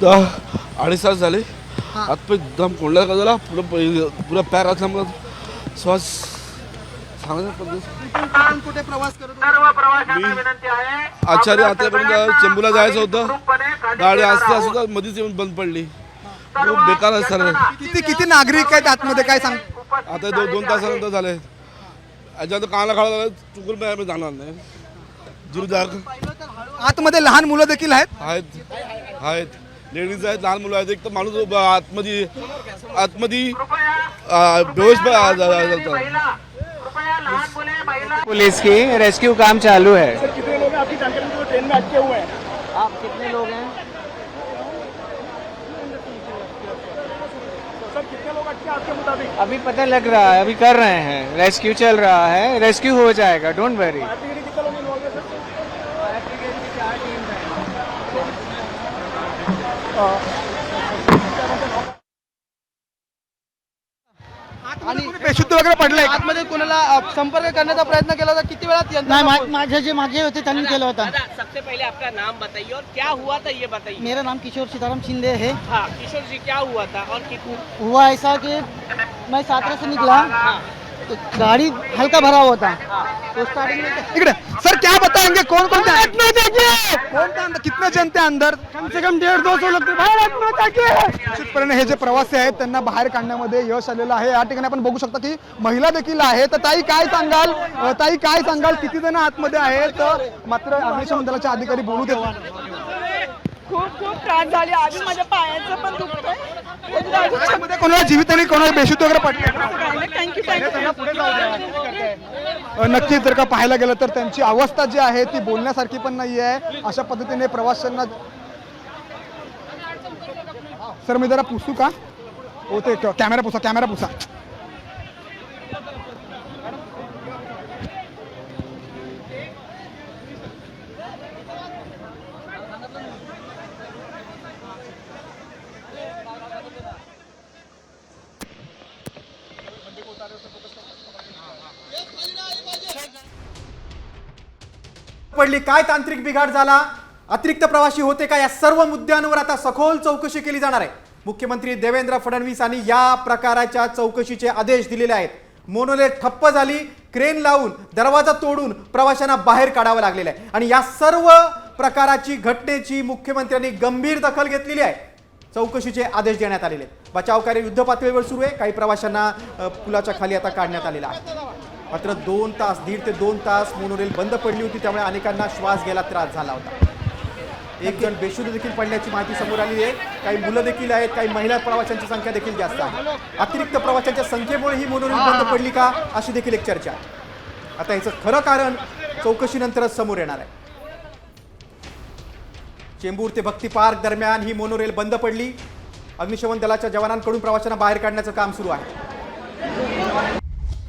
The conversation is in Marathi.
दहा अडीच तास झाले. हातपाय दम कोंडला का झाला? पुरं प- पुरा पॅर असल्यामुळं श्वास सांगायचं पद्धत कुठून कुठे प्रवास करत होते? मी आचार्य आत्यापर्यंत चेंबूरला जायचं होतं. गाडी असते असं मध्येच येऊन बंद पडली. खूप बेकार सर किती किती नागरिक आहेत आतमध्ये? काय सांग? आता दोन दोन तासानंतर झाले. याच्यानंतर कानाला खावा झालं चुकून पण आम्ही जाणार नाही. जीव जाग. आतमध्ये लहान मुलं देखील आहेत? आहेत. आहेत. लेडीज़ आहेत लहान मुलं आहेत एक तर माणूस उभा आतमध्ये आतमध्ये बेहोश. पुलिस की रेस्क्यू काम चालू है। कितने लोग आपकी जानकारी में ट्रेन में अटके हुए हैं। आप कितने लोग हैं? सर कितने लोग अटके हैं आपके मुताबिक? अभी पता लग रहा है अभी कर रहे हैं। रेस्क्यू चल रहा है। रेस्क्यू हो जाएगा डोंट वरी कैटेगरी कितने लोग इन्वॉल्व है सर आणि बेशुद्ध वगैरे पडलंय आतमध्ये कोणाला अ, संपर्क करण्याचा प्रयत्न केला होता? किती वेळात यंत्रणा नहीं मा- माझे जे मागे होते त्यांनी केलं होता. दादा सबसे पहले आपका नाम बताइए और क्या हुआ था ये बताइए। मेरा नाम किशोर सीताराम शिंदे है। हाँ किशोर जी क्या हुआ था और कितनी हुआ ऐसा कि मैं सातरा से निकला तो गाड़ी हल्का भरा हुआ था। तो स्टार्टिंग में इकडे सर क्या बताएँगे? कौन कौन था कितने जन थे अंदर? कम से कम डेढ़ दो सौ किए निश्चितपणे हे जे प्रवासी आहेत त्यांना बाहेर काढण्यामध्ये यश आलेलं आहे. या ठिकाणी आपण बघू शकता की महिला देखील आहे. तर ताई काय सांगाल? ताई काय सांगाल? किती जण आतमध्ये आहेत? मात्र अग्निशमन दलाचे अधिकारी बोलू देत खूप खूप त्रास झाले. आधी माझ्या पायाचं पण दुखतंय. कोणाला जीवित आणि कोणाला बेशुद्ध वगैरे पडले थँक्यू थँक्यू नक्कीच जर का पाहायला गेलं तर त्यांची अवस्था जी आहे ती बोलण्यासारखी पण नाही आहे अशा पद्धतीने प्रवाशांना सर मी जरा पुसू का? हो ते कॅमेरा पुसा कॅमेरा पुसा. पडली. काय तांत्रिक बिघाड झाला? अतिरिक्त प्रवासी होते का? या सर्व मुद्द्यांवर आता सखोल चौकशी केली जाणार आहे. मुख्यमंत्री देवेंद्र फडणवीस यांनी या प्रकाराच्या चौकशीचे आदेश दिलेले आहेत. मोनोले ठप्प झाली क्रेन लावून दरवाजा तोडून प्रवाशांना बाहेर काढावं लागलेलं आहे. आणि या सर्व प्रकाराची घटनेची मुख्यमंत्र्यांनी गंभीर दखल घेतलेली आहे. चौकशीचे आदेश देण्यात आलेले आहेत. बचाव कार्य युद्ध पातळीवर सुरू आहे. काही प्रवाशांना पुलाच्या खाली आता काढण्यात आलेला आहे. मात्र दोन तास दीड ते दोन तास मोनोरेल बंद पडली होती त्यामुळे अनेकांना श्वास घ्यायला त्रास झाला होता. एक जण बेशुद्ध देखील पडल्याची माहिती समोर आली आहे. काही मुलं देखील आहेत काही महिला प्रवाशांची संख्या देखील जास्त आहे. अतिरिक्त प्रवाशांच्या संख्येमुळे ही मोनोरेल बंद पडली का अशी देखील एक चर्चा आहे. आता याचं खरं कारण चौकशीनंतरच समोर येणार आहे. चेंबूर ते भक्ती पार्क दरम्यान ही मोनोरेल बंद पडली. अग्निशमन दलाच्या जवानांकडून प्रवाशांना बाहेर काढण्याचं काम सुरू आहे.